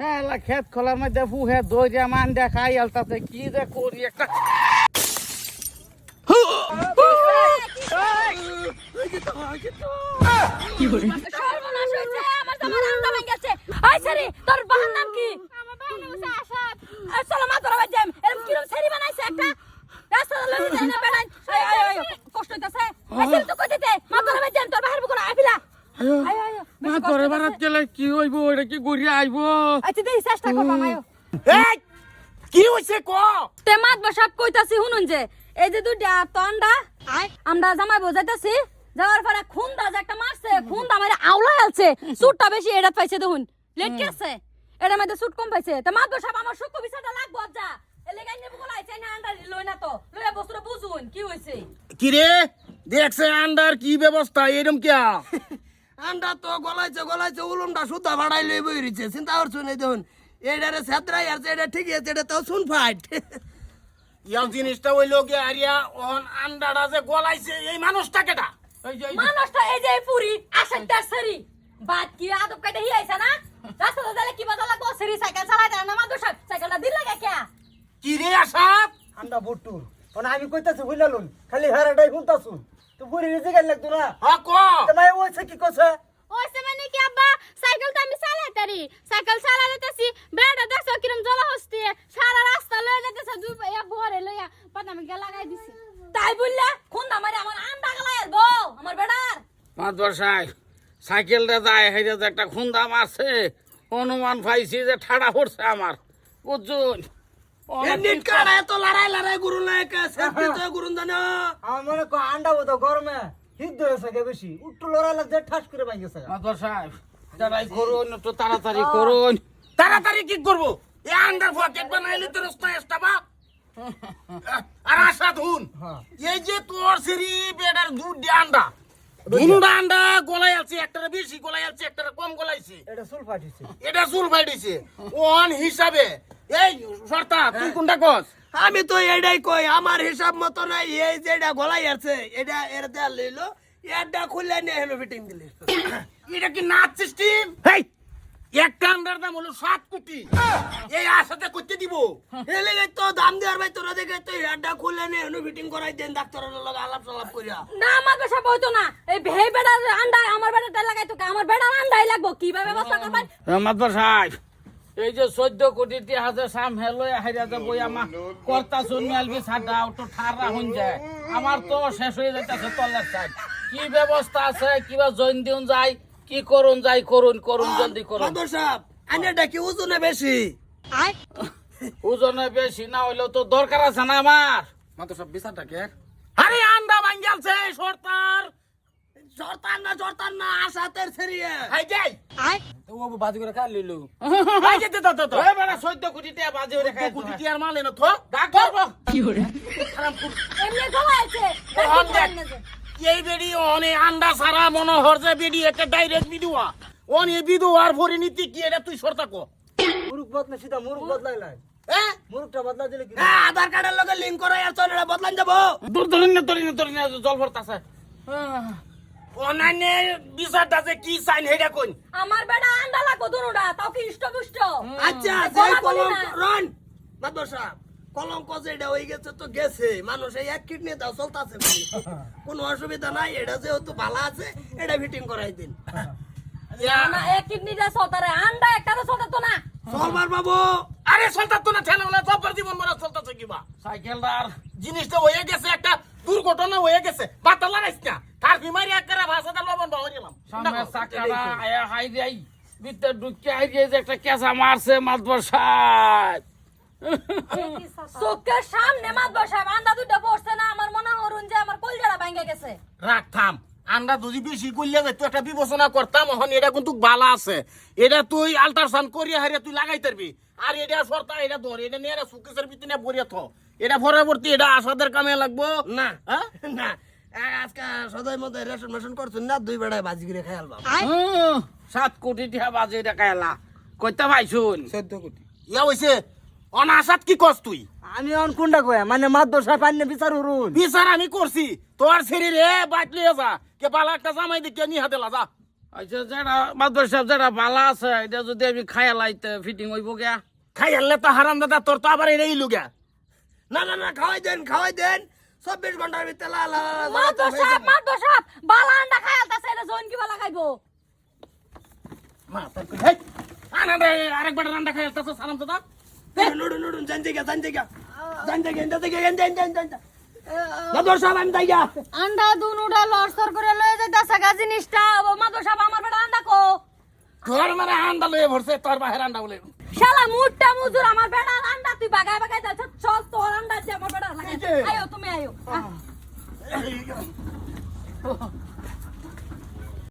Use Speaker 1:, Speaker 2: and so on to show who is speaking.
Speaker 1: হ্যাঁ খেত খোলার মধ্যে ফুহে দই যে মান দেখাই আলতাতে কি যে করি একটা
Speaker 2: তোর বাবার নাম কি? আমার বাবার নাম হচ্ছে আসাদ আসলে মা তোরা বাজাম এরকম কিরম সারি বানাইছে একটা? রাস্তা লগে যাই না বেড়াই আয় আয় আয় কষ্ট হইতাছে আসলে তো কইতে মা তোরা বাজাম তোর বাহির বুকুরা আইবিলা আয় আয়
Speaker 1: মা করে বারাত গেলে কি হইব এটা কি গড়িয়ে আইব
Speaker 2: আচ্ছা দেই চেষ্টা করবা মায়ো।
Speaker 1: এই কি হইছে ক?
Speaker 2: তে মাত বসাব কইতাছি শুনুন যে এই যে দুইটা তন্ডা আমরা জামাই বোঝাইতাছি যাওয়ার পরে খুন্দা যে একটা মারছে খুন্দা মারে আউলা আলছে সুটটা বেশি এড়াত পাইছে দেখুন। লেট কেছে এটা মধ্যে সুট কম পাইছে। তে মাত বসাব আমার সুখ বিচারটা লাগবো যা এলে গাইনে বলাইছে না আন্ডা লই না তো। লইয়া বস্তুটা বুঝুন কি হইছে?
Speaker 1: কিরে দেখছে আন্ডার কি ব্যবস্থা এরম কিয়া?
Speaker 3: আন্ডা তো গলাইছে গলাইছে উলুমটা সুতা ভাড়াই লই বই রইছে চিন্তা করছ নাই দেখুন। এইটারে সেত্রাই আছে এটা ঠিকই আছে এটা তো শুন ফাইট।
Speaker 1: ইয়াও জিনিসটা হইল কি আরিয়া অন আন্ডাটা যে গলাইছে এই মানুষটা কেটা
Speaker 2: মানুষটা এই যে পুরি আসাইতা সারি। বাদ কি আদব কাইতে হিয়াইছে না? রাস্তাতে যালে কি বাজা লাগবো? সারি সাইকেল চালাইতে না মাত বসাব সাইকেলটা দিল লাগে কে?
Speaker 1: কি রে আসাদ
Speaker 4: আন্ডা বুট্টু মানে আমি কইতাছি বুঝলালুন? খালি হারাটাই শুনতাছুন। তো বুড়ি রেজে গেল লাগতো না?
Speaker 1: হা ক?
Speaker 4: তোমায় ওইছে কি কছে
Speaker 5: ওইসে মানে কি আব্বা সাইকেল তো আমি চালাইতারি সাইকেল চালাইতেছি বেড়া দেখছ কিরম জলা হস্তি সারা রাস্তা লয়ে যেতেছে দুই পাইয়া ভরে লইয়া পাতা আমি লাগাই দিছি
Speaker 2: তাই বললে? খুন্দা মারে আমার গলায় আমার বেড়ার
Speaker 1: পাঁচ বর্ষায় সাইকেলটা যায় হেরে যে একটা খুন্দা মারছে অনুমান পাইছি যে ঠাডা পড়ছে আমার বুঝুন
Speaker 3: নিট কাড়া এত লড়াই লড়াই গুরু লাগে সেফটি তো গুরু জানো
Speaker 4: আমার কো আন্ডা বোধ গরমে ধরেছে বেশি। লড়াই ঠাস করে ভাই গেছে
Speaker 1: পাঁচ বর্ষায় তাড়াই করুন একটু তাড়াতাড়ি করুন। তাড়াতাড়ি কি করব? এ আন্ডার পকেট বানাইলে তো রাস্তা এসটাবা আর আশা ধুন
Speaker 4: হ্যাঁ।
Speaker 1: এই যে তোর সিরি বেডার দুধ দিয়ে আন্ডা। আন্ডা আছে বেশি আছে কম গলাইছে
Speaker 4: এটা সুল ফাটিছে।
Speaker 1: এটা চুল ফাইডিছে ওন হিসাবে। এই সর্তা তুই কোনটা কস?
Speaker 3: আমি তো এটাই কই আমার হিসাব মতো নাই এই যে এটা গলাই আছে এটা এর দেয়া লইলো এটা খুলে নিয়ে হেলো ফিটিং দিলি।
Speaker 1: এটা কি নাচ সিস্টেম হেই! একটা আন্ডার দাম হলো সাত কোটি। এই আশাতে করতে দিব।
Speaker 3: তো দাম দেওয়ার ভাই তোরা দেখে তো এটা খুলে হেলো ফিটিং করাই দেন ডাক্তারের লগে আলাপ সালাপ করিয়া
Speaker 2: না আমার বইতো না। এই ভেই বেড়ার আন্ডা আমার বেড়াটা লাগাই তো আমার বেড়ার আন্ডাই লাগবো কীভাবে ব্যবস্থা করবেন?
Speaker 1: রহমতপুর সাহেব। এই যে চোদ্দ কোটি টি হাজার সাম হেলো হাইরা যে বই আমার কর্তা শুনি আলবি সাদা তো ঠাররা হন যায়। আমার তো শেষ হয়ে যাইতেছে কি ব্যবস্থা আছে? কিবা জৈন দিন যায়? কি করুন যাই করুন করুন জলদি করুন।
Speaker 3: মাদর সাহেব আইনাটা কি ওজনে বেশি।
Speaker 1: ওজনে বেশি না হইলেও তো দরকার আছে না আমার।
Speaker 4: মাত্র সব বিচারটা কে?
Speaker 1: আরে আন্ডা ভাঙ্গালছে সরতার।
Speaker 3: জর্তান না জর্তান না আশাতের ছেড়িয়ে
Speaker 1: হাই যাই।
Speaker 4: তো ও বাজি করে কাল লইলো?
Speaker 1: হাই যেতে তো তো ওই বড় 14 কোটি টাকা বাজে ওরে খাই কোটি টাকার মাল এনে থো। ডাক্তার কি হরে
Speaker 2: এমনি
Speaker 1: এই বেডি অনে আন্ডা সারা মনে হর যে বেডি একটা ডাইরেক্ট বিদুয়া অন এ বিদুয়ার পরিণতি কি এটা তুই সরতা কো
Speaker 4: মুরুক বদলা সিধা মুরুক বদলাই লাই
Speaker 1: হ্যাঁ?
Speaker 4: বদলা দিলে কি?
Speaker 3: হ্যাঁ আধার কার্ডের লগে লিঙ্ক করে আর চলে বদলান যাব।
Speaker 1: দূর ধরিন না ধরিন না ধরিন না জল ভরতাছে। অনান্য বিচারটা যে কি সাইন হেডা কোন
Speaker 2: আমার বেড়া আন্ডা লাগবো দুনুটা তাও কি ইষ্ট পুষ্ট?
Speaker 3: আচ্ছা যে। রন মাদর সাহেব কলঙ্ক যেটা হয়ে গেছে তো গেছে। মানুষ এই এক কিডনি দাও চলতেছে কোনো অসুবিধা নাই এটা যেহেতু ভালো আছে এটা ফিটিং করাই দিন।
Speaker 2: আন্ডা একটা তো সতাতো না।
Speaker 3: সলমার বাবু।
Speaker 1: আরে চলতাছ না ঠেলা হলে জীবন মরা চলতাছে কিবা সাইকেলটার জিনিসটা হয়ে গেছে একটা দুর্ঘটনা হয়ে গেছে বাতা লাগাইছ না। তার বিমারি একবারে ভাষাটা লবণ বাহর সামনে চাকাটা আয়া হাই যাই ভিতর ঢুকে হাই যে একটা কেঁচা মারছে মাতবর সাহেব
Speaker 2: চোখের সামনে মাত বসাব আন্ডা দুইটা পড়ছে না আমার মনে হরুন যে আমার কলজাটা ভাঙ্গে গেছে।
Speaker 1: রাখ থাম। আন্ডা যদি বেশি করলে তুই একটা বিবেচনা করতাম এখন এটা কিন্তু বালা আছে। এটা তুই আল্ট্রাসাউন্ড করিয়া হারিয়ে তুই লাগাই তারবি আর এটা সরতা এটা ধর এটা নিয়ে সুকেশের ভিতরে ভরিয়া থ। এটা পরবর্তী এটা আসাদের কামে লাগবো।
Speaker 3: না।
Speaker 1: হ্যাঁ?
Speaker 3: না। এ- আজকে সদাই মধ্যে রেশন মেশন করছেন না দুই বেড়ায় বাজি করে খেয়াল বাবা
Speaker 1: সাত কোটি টাকা বাজে টাকা এলা কইতে ভাইছুন
Speaker 4: চোদ্দ কোটি।
Speaker 1: ইয়া হইছে অনাসাত কি কস তুই
Speaker 4: আমি অন কোনটা কয়া মানে মাদ্র সাহেব আন্নে বিচার হরুন
Speaker 1: বিচার আমি করছি তোর শরীরে লিয়ে যা কে পালা একটা জামাই দিকে নি হাতে যা
Speaker 6: আচ্ছা যেটা মাদর সাহেব যেটা ভালো আছে এটা যদি আমি খাইয়া লাইতে ফিটিং হইব গিয়া
Speaker 1: খাই আনলে তো হারাম দাদা তোর তো আবার এটাই লুগা
Speaker 3: না না না খাওয়াই দেন খাওয়াই দেন চব্বিশ ঘণ্টার ভিতরে লা লা লা লা
Speaker 2: মাদর সাহেব মাদর সাহেব বালা আন্ডা খাই আলতাছে এটা জোন কি বালা খাইবো
Speaker 1: মা তোর আরেকবার রান্না খাই আসতেছ সালাম দাদা
Speaker 3: জায়গা জান জায়গা জান জান জান জান দাদর সাহেব আমি জায়গা
Speaker 2: আন্ডা দুনুডা লড়সর করে লয়ে যাইতাছে গা জিনিসটা ও মাদর সাহেব আমার বেটা আন্ডা কো
Speaker 1: তোর মানে আন্ডা লয়ে ভরছে তোর বাহের আন্ডা বলে
Speaker 2: শালা মুটটা মুজুর আমার বেটা আন্ডা তুই বাগায় বাগায় যাচ্ছ চল তোর আন্ডা দিয়ে আমার বেটা লাগাই আয়ো তুমি আয়ো।